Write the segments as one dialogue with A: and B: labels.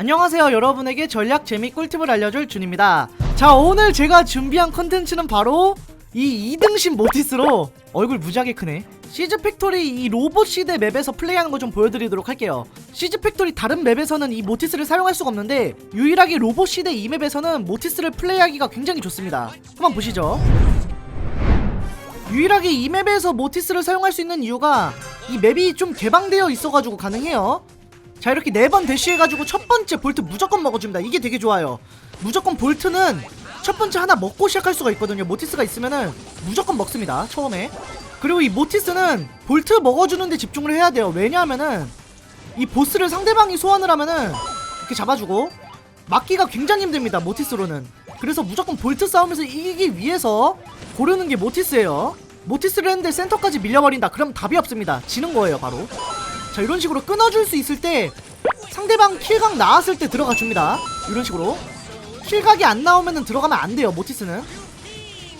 A: 안녕하세요 여러분에게 전략 재미 꿀팁을 알려줄 준입니다. 자 오늘 제가 준비한 컨텐츠는 바로 이 2등신 모티스로 얼굴 무지하게 크네. 시즈 팩토리 이 로봇 시대 맵에서 플레이하는 거 좀 보여드리도록 할게요. 시즈 팩토리 다른 맵에서는 이 모티스를 사용할 수가 없는데 유일하게 로봇 시대 이 맵에서는 모티스를 플레이하기가 굉장히 좋습니다. 한번 보시죠. 유일하게 이 맵에서 모티스를 사용할 수 있는 이유가 이 맵이 좀 개방되어 있어가지고 가능해요 자 이렇게 네 번 대시해가지고 첫 번째 볼트 무조건 먹어줍니다. 이게 되게 좋아요. 무조건 볼트는 첫 번째 하나 먹고 시작할 수가 있거든요. 모티스가 있으면은 무조건 먹습니다 처음에. 그리고 이 모티스는 볼트 먹어주는데 집중을 해야 돼요. 왜냐하면은 이 보스를 상대방이 소환을 하면은 이렇게 잡아주고 막기가 굉장히 힘듭니다 모티스로는. 그래서 무조건 볼트 싸움에서 이기기 위해서 고르는 게 모티스예요. 모티스를 했는데 센터까지 밀려버린다. 그럼 답이 없습니다. 지는 거예요 바로 자 이런 식으로 끊어줄 수 있을 때 상대방 킬각 나왔을 때 들어가 줍니다. 이런 식으로. 킬각이 안 나오면은 들어가면 안 돼요 모티스는.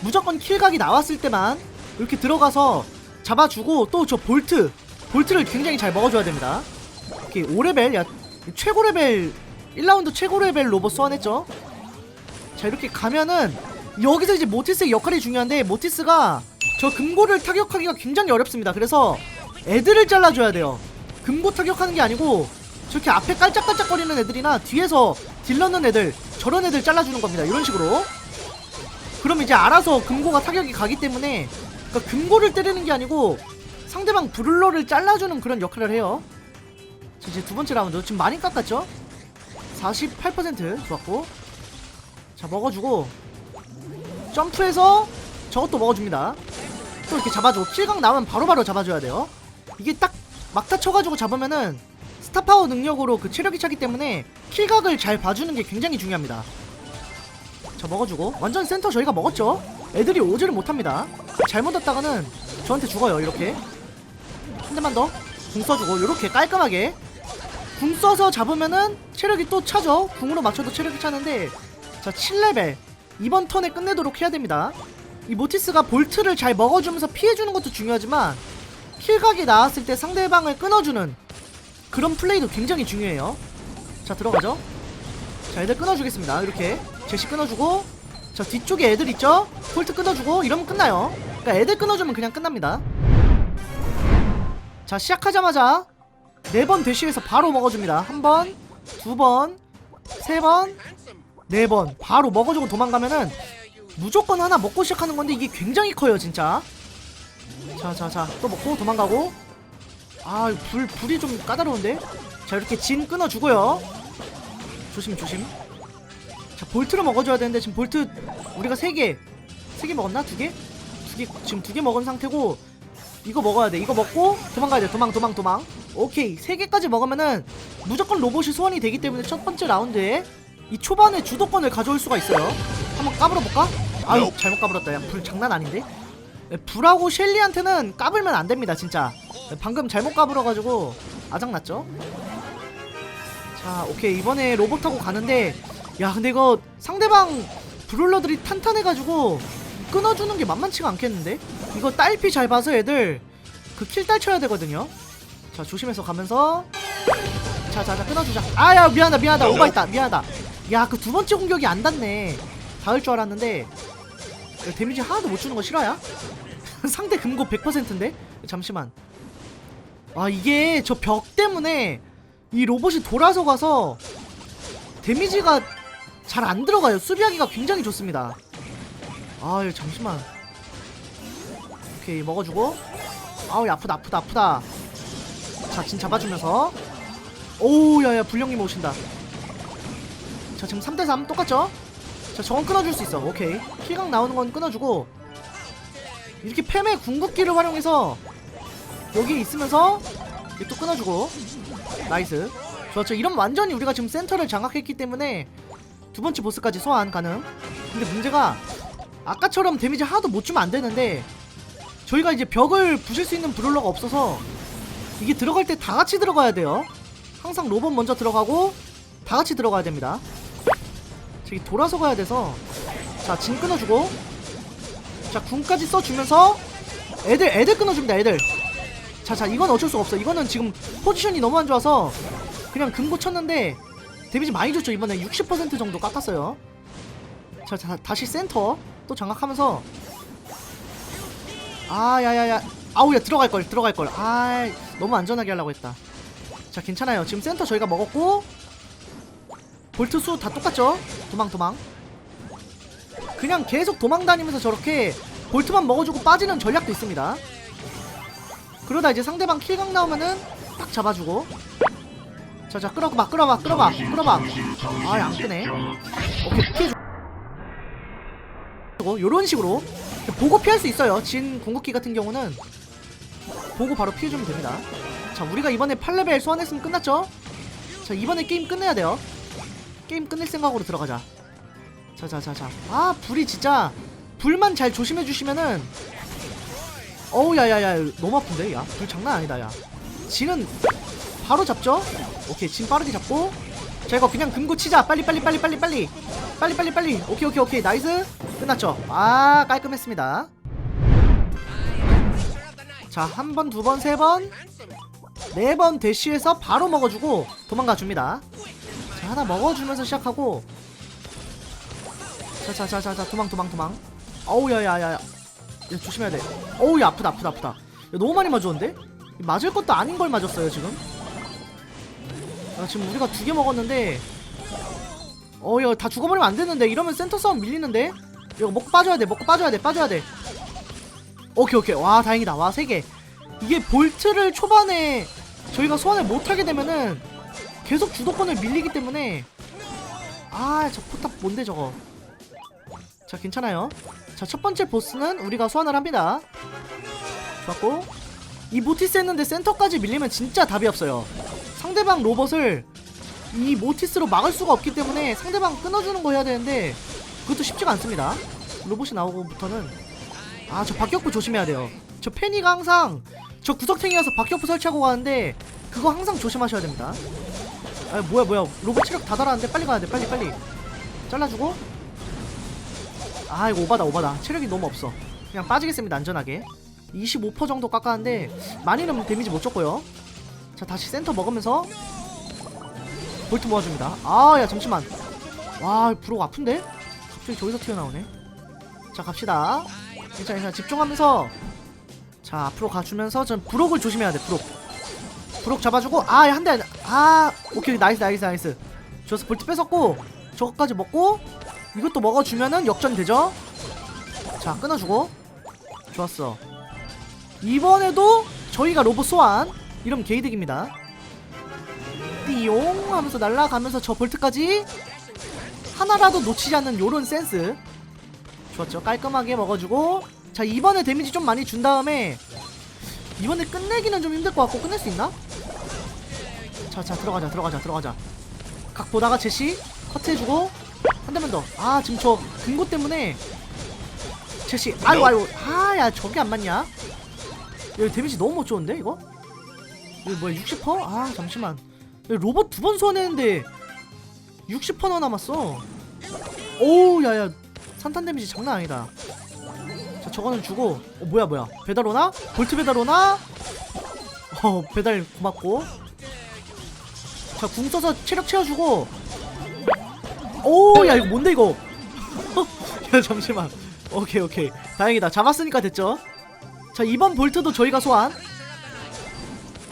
A: 무조건 킬각이 나왔을 때만 이렇게 들어가서 잡아주고 또 저 볼트 볼트를 굉장히 잘 먹어줘야 됩니다. 이렇게 5레벨 야 최고 레벨 1라운드 최고 레벨 로봇 소환했죠? 자 이렇게 가면은 여기서 이제 모티스의 역할이 중요한데 모티스가 저 금고를 타격하기가 굉장히 어렵습니다. 그래서 애들을 잘라줘야 돼요 금고 타격하는 게 아니고 저렇게 앞에 깔짝깔짝거리는 애들이나 뒤에서 딜 넣는 애들 저런 애들 잘라주는 겁니다. 이런 식으로. 그럼 이제 알아서 금고가 타격이 가기 때문에 그러니까 금고를 때리는 게 아니고 상대방 브룰러를 잘라주는 그런 역할을 해요. 자, 이제 두 번째 라운드. 지금 많이 깎았죠? 48% 좋았고. 자 먹어주고. 점프해서 저것도 먹어줍니다. 또 이렇게 잡아주고. 킬각 나오면 바로바로 잡아줘야 돼요. 이게 딱 막타 쳐가지고 잡으면은 스타파워 능력으로 그 체력이 차기 때문에 킬각을 잘 봐주는 게 굉장히 중요합니다. 자 먹어주고. 완전 센터 저희가 먹었죠? 애들이 오지를 못합니다. 잘못 왔다가는 저한테 죽어요 이렇게. 한 대만 더. 궁 써주고 이렇게 깔끔하게. 궁 써서 잡으면은 체력이 또 차죠? 궁으로 맞춰도 체력이 차는데. 자 7레벨. 이번 턴에 끝내도록 해야 됩니다. 이 모티스가 볼트를 잘 먹어주면서 피해주는 것도 중요하지만 킬각이 나왔을 때 상대방을 끊어주는 그런 플레이도 굉장히 중요해요. 자 들어가죠. 자 애들 끊어주겠습니다. 이렇게. 제시 끊어주고. 자 뒤쪽에 애들 있죠? 볼트 끊어주고. 이러면 끝나요. 그러니까 애들 끊어주면 그냥 끝납니다. 자 시작하자마자 네 번 대시해서 바로 먹어줍니다. 한 번, 두 번, 세 번, 네 번. 바로 먹어주고 도망가면은 무조건 하나 먹고 시작하는 건데 이게 굉장히 커요 진짜 자자 자. 또 먹고 도망가고. 아 불 불이 좀 까다로운데? 자 이렇게 진 끊어주고요. 조심 조심. 자 볼트를 먹어줘야 되는데 지금 볼트 우리가 세개세 개 먹었나? 두 개? 두개 지금 두개 먹은 상태고 이거 먹어야 돼. 이거 먹고 도망가야 돼. 도망 도망 도망. 오케이. 세 개까지 먹으면은 무조건 로봇이 소환이 되기 때문에 첫 번째 라운드에 이 초반에 주도권을 가져올 수가 있어요. 한번 까불어 볼까? 아유 잘못 까불었다. 야 불 장난 아닌데? 네, 불하고 셸리한테는 까불면 안 됩니다 진짜. 네, 방금 잘못 까불어가지고 아작났죠? 자 오케이. 이번에 로봇하고 가는데 야 근데 이거 상대방 브롤러들이 탄탄해가지고 끊어주는 게 만만치가 않겠는데? 이거 딸피 잘 봐서 애들 그 킬 딸 쳐야 되거든요? 자 조심해서 가면서. 자자자 끊어주자. 아야 미안하다 미안하다. 오바했다. 미안하다. 야 그 두 번째 공격이 안 닿네. 닿을 줄 알았는데 야, 데미지 하나도 못 주는 거 실화야? 상대 금고 100%인데? 잠시만. 아 이게 저 벽 때문에 이 로봇이 돌아서 가서 데미지가 잘 안 들어가요. 수비하기가 굉장히 좋습니다. 아 잠시만. 오케이 먹어주고. 아우 아프다 아프다 아프다. 자진 잡아주면서. 오우 야야 불령님 오신다. 자 지금 3대3 똑같죠? 자 저건 끊어줄 수 있어. 오케이. 킬각 나오는 건 끊어주고. 이렇게 팸의 궁극기를 활용해서 여기 있으면서 이또 끊어주고. 나이스. 좋았죠. 이러면 완전히 우리가 지금 센터를 장악했기 때문에 두 번째 보스까지 소환 가능. 근데 문제가 아까처럼 데미지 하나도 못 주면 안 되는데 저희가 이제 벽을 부실 수 있는 브롤러가 없어서 이게 들어갈 때 다 같이 들어가야 돼요. 항상 로봇 먼저 들어가고 다 같이 들어가야 됩니다 저기 돌아서 가야 돼서. 자 진 끊어주고. 자 궁까지 써주면서 애들 애들 끊어줍니다 애들. 자자 이건 어쩔 수가 없어. 이거는 지금 포지션이 너무 안 좋아서 그냥 금고 쳤는데 데미지 많이 줬죠. 이번에 60% 정도 깎았어요. 자, 자 다시 센터 또 장악하면서. 아 야야야. 아우 야 들어갈 걸 들어갈 걸 아 너무 안전하게 하려고 했다. 자 괜찮아요. 지금 센터 저희가 먹었고 볼트 수 다 똑같죠? 도망 도망. 그냥 계속 도망 다니면서 저렇게 볼트만 먹어주고 빠지는 전략도 있습니다. 그러다 이제 상대방 킬각 나오면은 딱 잡아주고. 자자 끌어봐 끌어봐 끌어봐 끌어봐. 아안 끄네. 오케이 피해줘. 요런 식으로 보고 피할 수 있어요. 진 궁극기 같은 경우는. 보고 바로 피해주면 됩니다. 자 우리가 이번에 8레벨 소환했으면 끝났죠? 자 이번에 게임 끝내야 돼요 게임 끝낼 생각으로 들어가자. 자자자자. 아 불이 진짜 불만 잘 조심해 주시면은. 어우 야야야 너무 아픈데 야? 불 장난 아니다 야. 진은 바로 잡죠? 오케이 진 빠르게 잡고. 자 이거 그냥 금고 치자. 빨리 빨리 빨리 빨리 빨리. 빨리 빨리 빨리. 오케이 오케이 오케이. 나이스. 끝났죠? 아 깔끔했습니다. 자 한 번 두 번 세 번. 네 번 대시해서 바로 먹어주고 도망가 줍니다. 자 하나 먹어주면서 시작하고. 자자자자자 도망 도망 도망. 어우 야야야야. 야 조심해야 돼. 어우 야 아프다 아프다 아프다. 야, 너무 많이 맞았는데? 맞을 것도 아닌 걸 맞았어요 지금. 아, 지금 우리가 두 개 먹었는데. 어 이거 다 죽어버리면 안 되는데. 이러면 센터 싸움 밀리는데? 이거 먹고 빠져야 돼 먹고 빠져야 돼 빠져야 돼. 오케이 오케이. 와 다행이다. 와 세 개. 이게 볼트를 초반에 저희가 소환을 못하게 되면은 계속 주도권을 밀리기 때문에. 아 저 포탑 뭔데 저거? 자 괜찮아요. 자 첫 번째 보스는 우리가 소환을 합니다. 좋았고. 이 모티스 했는데 센터까지 밀리면 진짜 답이 없어요. 상대방 로봇을 이 모티스로 막을 수가 없기 때문에 상대방 끊어주는 거 해야 되는데 그것도 쉽지가 않습니다. 로봇이 나오고부터는. 아 저 박격포 조심해야 돼요. 저 페니가 항상 저 구석탱이라서 박격포 설치하고 가는데 그거 항상 조심하셔야 됩니다 아 뭐야 뭐야. 로봇 체력 다 달았는데 빨리 가야 돼 빨리 빨리. 잘라주고. 아 이거 오바다 오바다. 체력이 너무 없어. 그냥 빠지겠습니다 안전하게. 25% 정도 깎았는데 많이는 데미지 못 줬고요. 자 다시 센터 먹으면서 볼트 모아줍니다. 아 야 잠시만. 와 브록 아픈데? 갑자기 저기서 튀어나오네. 자 갑시다. 괜찮아 괜찮아. 집중하면서. 자 앞으로 가주면서 전 브록을 조심해야 돼 브록 브록 잡아주고 아 한 대 아 오케이 나이스 나이스 나이스. 좋았어 볼트 뺏었고 저거까지 먹고 이것도 먹어주면은 역전 되죠? 자 끊어주고. 좋았어. 이번에도 저희가 로봇 소환. 이러면 게이득입니다. 띠용 하면서 날아가면서 저 볼트까지 하나라도 놓치지 않는 요런 센스. 좋았죠. 깔끔하게 먹어주고. 자 이번에 데미지 좀 많이 준 다음에 이번에 끝내기는 좀 힘들 것 같고 끝낼 수 있나? 자자 들어가자 들어가자 들어가자 각 보다가 제시 커트해주고 한 대만 더아 지금 저 근고 때문에 제시 아유 아유 아야 저게 안 맞냐 여기 데미지 너무 못 좋은데 이거? 이거 뭐야 60%? 아 잠시만 여기 로봇 두 번 소환했는데 60%나 남았어 오우 야야 산탄 데미지 장난 아니다 자 저거는 주고 어 뭐야 뭐야 배달 오나? 볼트 배달 오나? 어 배달 고맙고 자 궁 써서 체력 채워주고. 오 야 이거 뭔데 이거? 야 잠시만. 오케이 오케이. 다행이다. 잡았으니까 됐죠? 자 이번 볼트도 저희가 소환.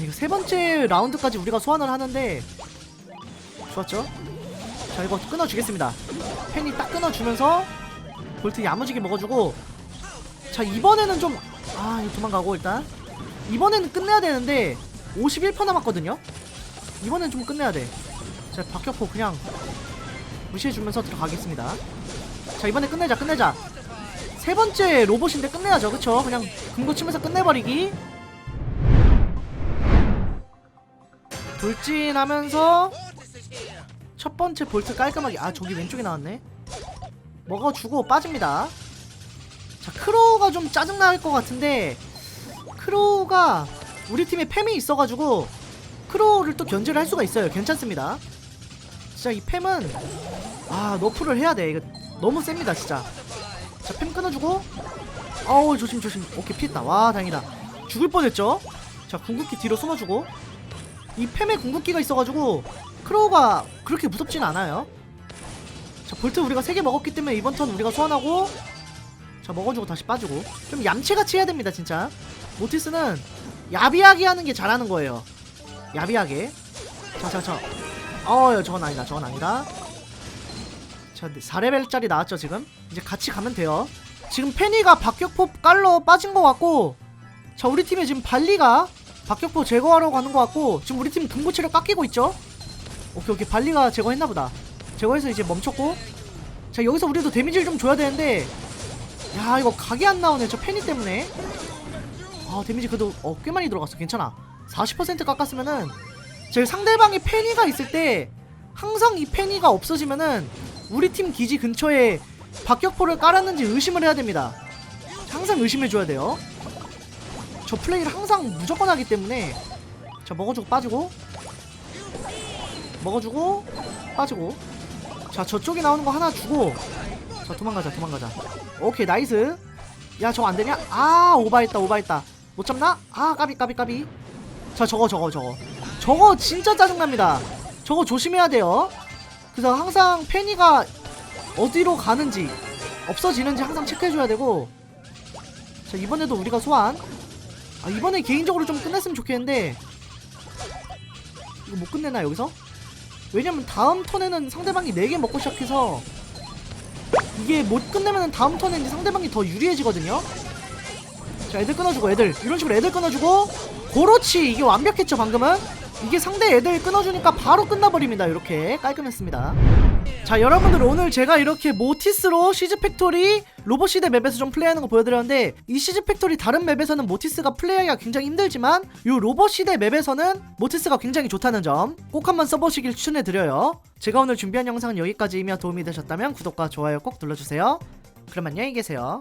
A: 이거 세 번째 라운드까지 우리가 소환을 하는데. 좋았죠? 자 이거 끊어주겠습니다. 펜이 딱 끊어주면서 볼트 야무지게 먹어주고. 자 이번에는 좀 아 이거 도망가고 일단. 이번에는 끝내야 되는데 51% 남았거든요 이번엔 좀 끝내야 돼 자 박격포 그냥 무시해주면서 들어가겠습니다. 자 이번에 끝내자 끝내자. 세 번째 로봇인데 끝내야죠. 그쵸? 그냥 금고 치면서 끝내버리기. 돌진하면서 첫 번째 볼트 깔끔하게 아 저기 왼쪽에 나왔네. 먹어주고 빠집니다. 자 크로우가 좀 짜증날 것 같은데 크로우가 우리 팀에 팸이 있어가지고 크로우를 또 견제를 할 수가 있어요. 괜찮습니다. 진짜 이 팸은 아 너프를 해야 돼. 이거 너무 셉니다 진짜. 자 팸 끊어주고. 어우 조심 조심. 오케이 피했다. 와 다행이다. 죽을 뻔했죠? 자 궁극기 뒤로 숨어주고. 이 팸에 궁극기가 있어가지고 크로우가 그렇게 무섭진 않아요. 자 볼트 우리가 3개 먹었기 때문에 이번 턴 우리가 소환하고. 자 먹어주고 다시 빠지고. 좀 얌체같이 해야 됩니다 진짜. 모티스는 야비하게 하는 게 잘하는 거예요 야비하게. 자자자. 어 저건 아니다 저건 아니다. 자 4레벨짜리 나왔죠 지금? 이제 같이 가면 돼요. 지금 페니가 박격포 깔러 빠진 것 같고 자 우리 팀에 지금 발리가 박격포 제거하러 가는 것 같고 지금 우리 팀 금고치를 깎이고 있죠? 오케이 오케이. 발리가 제거했나보다. 제거해서 이제 멈췄고. 자 여기서 우리도 데미지를 좀 줘야 되는데 야 이거 각이 안 나오네 저 페니 때문에. 아 데미지 그래도 어, 꽤 많이 들어갔어. 괜찮아 40% 깎았으면은 제 상대방이 페니가 있을 때 항상 이 페니가 없어지면은 우리 팀 기지 근처에 박격포를 깔았는지 의심을 해야 됩니다. 항상 의심해줘야 돼요. 저 플레이를 항상 무조건 하기 때문에 자 먹어주고 빠지고 먹어주고 빠지고. 자 저쪽에 나오는 거 하나 주고. 자 도망가자 도망가자. 오케이 나이스. 야 저거 안되냐? 아 오바했다 오바했다. 못 잡나? 아 까비 까비 까비 자 저거 저거 저거. 저거 진짜 짜증납니다. 저거 조심해야 돼요. 그래서 항상 페니가 어디로 가는지 없어지는지 항상 체크해줘야 되고. 자 이번에도 우리가 소환. 아 이번에 개인적으로 좀 끝냈으면 좋겠는데. 이거 못 끝내나 여기서? 왜냐면 다음 턴에는 상대방이 4개 먹고 시작해서 이게 못 끝내면 다음 턴에 이제 상대방이 더 유리해지거든요. 자 애들 끊어주고 애들. 이런 식으로 애들 끊어주고 그렇지. 이게 완벽했죠 방금은? 이게 상대 애들 끊어주니까 바로 끝나버립니다. 이렇게 깔끔했습니다. 자 여러분들 오늘 제가 이렇게 모티스로 시즈팩토리 로봇시대 맵에서 좀 플레이하는 거 보여드렸는데 이 시즈팩토리 다른 맵에서는 모티스가 플레이하기가 굉장히 힘들지만 이 로봇시대 맵에서는 모티스가 굉장히 좋다는 점 꼭 한번 써보시길 추천해드려요. 제가 오늘 준비한 영상은 여기까지이며 도움이 되셨다면 구독과 좋아요 꼭 눌러주세요. 그럼 안녕히 계세요